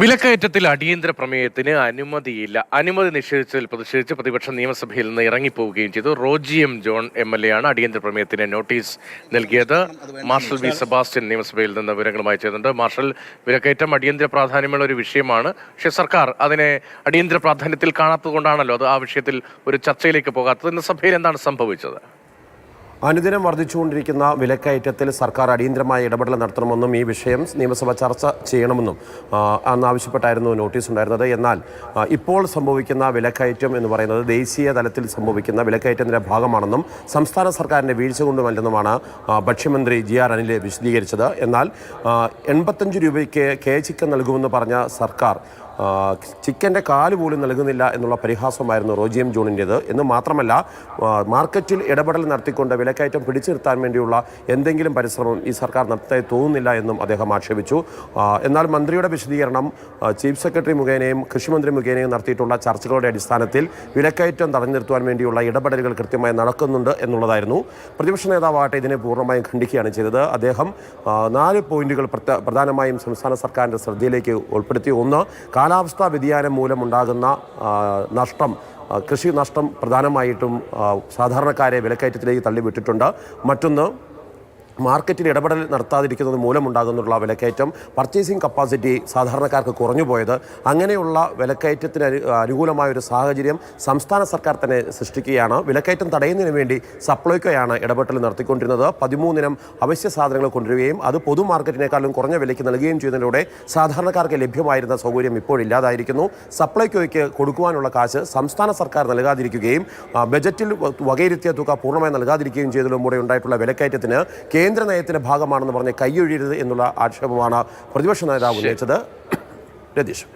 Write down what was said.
വിലക്കയറ്റത്തിൽ അടിയന്തര പ്രമേയത്തിന് അനുമതിയില്ല. അനുമതി നിഷേധിച്ചതിൽ പ്രതിഷേധിച്ച് പ്രതിപക്ഷ നിയമസഭയിൽ നിന്ന് ഇറങ്ങിപ്പോവുകയും ചെയ്തു. Roji M John M L A ആണ് അടിയന്തര പ്രമേയത്തിന് നോട്ടീസ് നൽകിയത്. മാർഷൽ വി സെബാസ്റ്റ്യൻ നിയമസഭയിൽ നിന്ന് വിവരങ്ങളുമായി ചേർന്നുണ്ട് മാർഷൽ വിലക്കയറ്റം അടിയന്തര പ്രാധാന്യമുള്ള ഒരു വിഷയമാണ്. പക്ഷേ സർക്കാർ അതിനെ അടിയന്തര പ്രാധാന്യത്തിൽ കാണാത്തത് കൊണ്ടാണല്ലോ അത് ആ വിഷയത്തിൽ ഒരു ചർച്ചയിലേക്ക് പോകാത്തത്. ഇന്ന് സഭയിൽ എന്താണ് സംഭവിച്ചത്? അനുദിനം വർദ്ധിച്ചുകൊണ്ടിരിക്കുന്ന വിലക്കയറ്റത്തിൽ സർക്കാർ അടിയന്തരമായ ഇടപെടൽ നടത്തണമെന്നും ഈ വിഷയം നിയമസഭ ചർച്ച ചെയ്യണമെന്നും അന്നാവശ്യപ്പെട്ടായിരുന്നു നോട്ടീസ് ഉണ്ടായിരുന്നത്. എന്നാൽ ഇപ്പോൾ സംഭവിക്കുന്ന വിലക്കയറ്റം എന്ന് പറയുന്നത് ദേശീയ തലത്തിൽ സംഭവിക്കുന്ന വിലക്കയറ്റത്തിന്റെ ഭാഗമാണെന്നും സംസ്ഥാന സർക്കാരിന്റെ വീഴ്ച കൊണ്ടുമല്ലെന്നുമാണ് ഭക്ഷ്യമന്ത്രി ജി ആർ അനിൽ വിശദീകരിച്ചത്. എന്നാൽ എൺപത്തഞ്ച് രൂപയ്ക്ക് കെ ചിക്കൻ നൽകുമെന്ന് പറഞ്ഞ സർക്കാർ ചിക്കന്റെ കാൽ പോലും നൽകുന്നില്ല എന്നുള്ള പരിഹാസമായിരുന്നു റോജിയം ജോണിന്റേത്. എന്ന് മാത്രമല്ല മാർക്കറ്റിൽ ഇടപെടൽ നടത്തിക്കൊണ്ട് വിലക്കയറ്റം പിടിച്ചു നിർത്താൻ വേണ്ടിയുള്ള എന്തെങ്കിലും പരിശ്രമം ഈ സർക്കാർ നടത്തായി തോന്നുന്നില്ല എന്നും അദ്ദേഹം ആക്ഷേപിച്ചു. എന്നാൽ മന്ത്രിയുടെ വിശദീകരണം ചീഫ് സെക്രട്ടറി മുഖേനയും കൃഷിമന്ത്രി മുഖേനയും നടത്തിയിട്ടുള്ള ചർച്ചകളുടെ അടിസ്ഥാനത്തിൽ വിലക്കയറ്റം തടഞ്ഞു നിർത്തുവാൻ വേണ്ടിയുള്ള ഇടപെടലുകൾ കൃത്യമായി നടക്കുന്നുണ്ട് എന്നുള്ളതായിരുന്നു. പ്രതിപക്ഷ നേതാവാകട്ടെ ഇതിനെ പൂർണമായും ഖണ്ഡിക്കുകയാണ് ചെയ്തത്. അദ്ദേഹം നാല് പോയിന്റുകൾ പ്രധാനമായും സംസ്ഥാന സർക്കാരിന്റെ ശ്രദ്ധയിലേക്ക് ഉൾപ്പെടുത്തി. ഒന്ന് കാലാവസ്ഥാ വ്യതിയാനം മൂലമുണ്ടാകുന്ന നഷ്ടം കൃഷി നഷ്ടം പ്രധാനമായിട്ടും സാധാരണക്കാരെ വിലക്കയറ്റത്തിലേക്ക് തള്ളിവിട്ടിട്ടുണ്ട്. മറ്റൊന്ന് മാർക്കറ്റിൽ ഇടപെടൽ നടത്താതിരിക്കുന്നത് മൂലമുണ്ടാകുന്നുള്ള വിലക്കയറ്റം പർച്ചേസിംഗ് കപ്പാസിറ്റി സാധാരണക്കാർക്ക് കുറഞ്ഞു പോയത് അങ്ങനെയുള്ള വിലക്കയറ്റത്തിന് അനു- അനുകൂലമായ ഒരു സാഹചര്യം സംസ്ഥാന സർക്കാർ തന്നെ സൃഷ്ടിക്കുകയാണ്. വിലക്കയറ്റം തടയുന്നതിന് വേണ്ടി സപ്ലൈക്കോയാണ് ഇടപെടൽ നടത്തിക്കൊണ്ടിരുന്നത്. പതിമൂന്നിനം അവശ്യ സാധനങ്ങൾ കൊണ്ടുവരികയും അത് പൊതു മാർക്കറ്റിനേക്കാളും കുറഞ്ഞ വിലയ്ക്ക് നൽകുകയും ചെയ്യുന്നതിലൂടെ സാധാരണക്കാർക്ക് ലഭ്യമായിരുന്ന സൗകര്യം ഇപ്പോൾ ഇല്ലാതായിരിക്കുന്നു. സപ്ലൈകോയ്ക്ക് കൊടുക്കുവാനുള്ള കാശ് സംസ്ഥാന സർക്കാർ നൽകാതിരിക്കുകയും ബജറ്റിൽ വകയിരുത്തിയ തുക പൂർണമായി നൽകാതിരിക്കുകയും ചെയ്തതിലൂടെ ഉണ്ടായിട്ടുള്ള വിലക്കയറ്റത്തിന് കേന്ദ്ര നയത്തിന്റെ ഭാഗമാണെന്ന് പറഞ്ഞ് കൈയൊഴിയരുത് എന്നുള്ള ആക്ഷേപമാണ് പ്രതിപക്ഷ നേതാവ് ഉന്നയിച്ചത്. രതീഷ്.